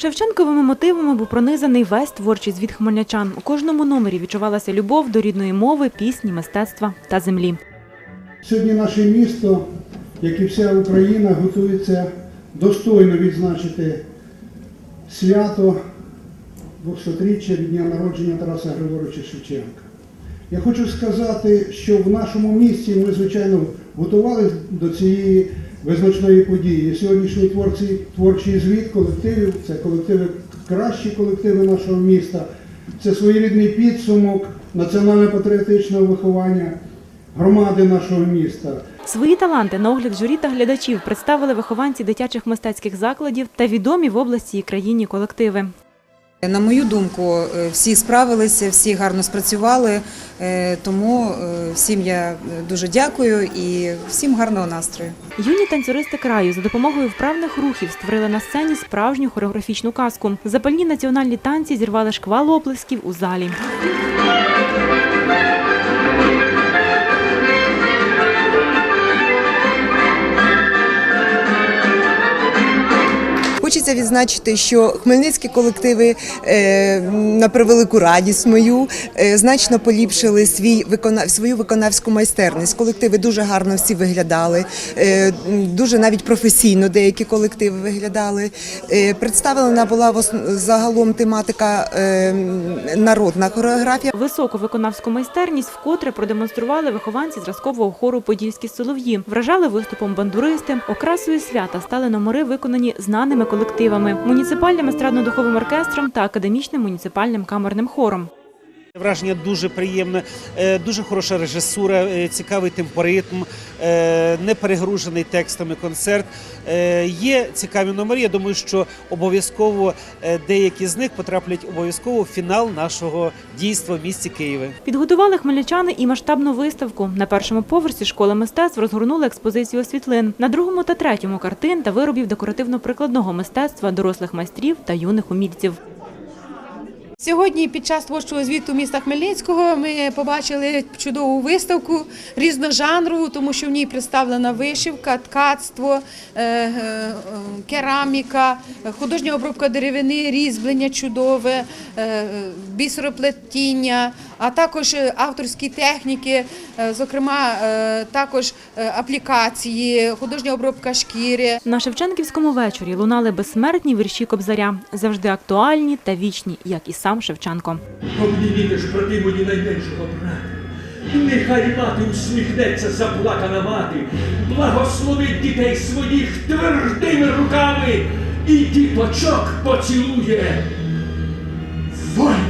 Шевченковими мотивами був пронизаний весь творчий звіт хмельничан. У кожному номері відчувалася любов до рідної мови, пісні, мистецтва та землі. Сьогодні наше місто, як і вся Україна, готується достойно відзначити свято 200-річчя від дня народження Тараса Григоровича Шевченка. Я хочу сказати, що в нашому місті ми, звичайно, готувалися до цієї визначної події. Сьогоднішній творчий, творчий звіт колективів, це колективи, кращі колективи нашого міста, це своєрідний підсумок національно-патріотичного виховання громади нашого міста. Свої таланти на огляд журі та глядачів представили вихованці дитячих мистецьких закладів та відомі в області і країні колективи. На мою думку, е, всі справилися, всі гарно спрацювали, е, тому е, всім я дуже дякую і всім гарного настрою. Юні танцюристи краю за допомогою вправних рухів створили на сцені справжню хореографічну казку. Запальні національні танці зірвали шквал оплесків у залі. Хочеться відзначити, що хмельницькі колективи е, на превелику радість мою е, значно поліпшили свій свою виконавську майстерність. Колективи дуже гарно всі виглядали, е, дуже навіть професійно деякі колективи виглядали. Представлена була загалом тематика народна хореографія. Високу виконавську майстерність вкотре продемонстрували вихованці зразкового хору Подільські солов'ї. Вражали виступом бандуристи. Окрасою свята стали номери, виконані знаними колективами, муніципальним естрадно-духовим оркестром та академічним муніципальним камерним хором. Враження дуже приємне, е, дуже хороша режисура, е, цікавий темпоритм, е, не перегружений текстами концерт. Є цікаві номери. Я думаю, що обов'язково деякі з них потраплять обов'язково в фінал нашого дійства в місті Києві. Підготували хмельничани і масштабну виставку. На першому поверсі школи мистецтв розгорнули експозицію світлин. На другому та третьому картин та виробів декоративно-прикладного мистецтва дорослих майстрів та юних умільців. Сьогодні під час творчого звіту міста Хмельницького ми побачили чудову виставку різножанрову, тому що в ній представлена вишивка, ткацтво, е, е, кераміка, художня обробка деревини, різьблення чудове, е, бісероплетіння, а також е, авторські техніки, е, зокрема е, також аплікації, художня обробка шкіри. На Шевченківському вечорі лунали безсмертні вірші Кобзаря, завжди актуальні та вічні, як і сам Шевченко. Обнімітиш проти мої найменшого брата. Нехай мати усміхнеться заплакана мати, благословить дітей своїх твердими руками і діточок поцілує. Вольно!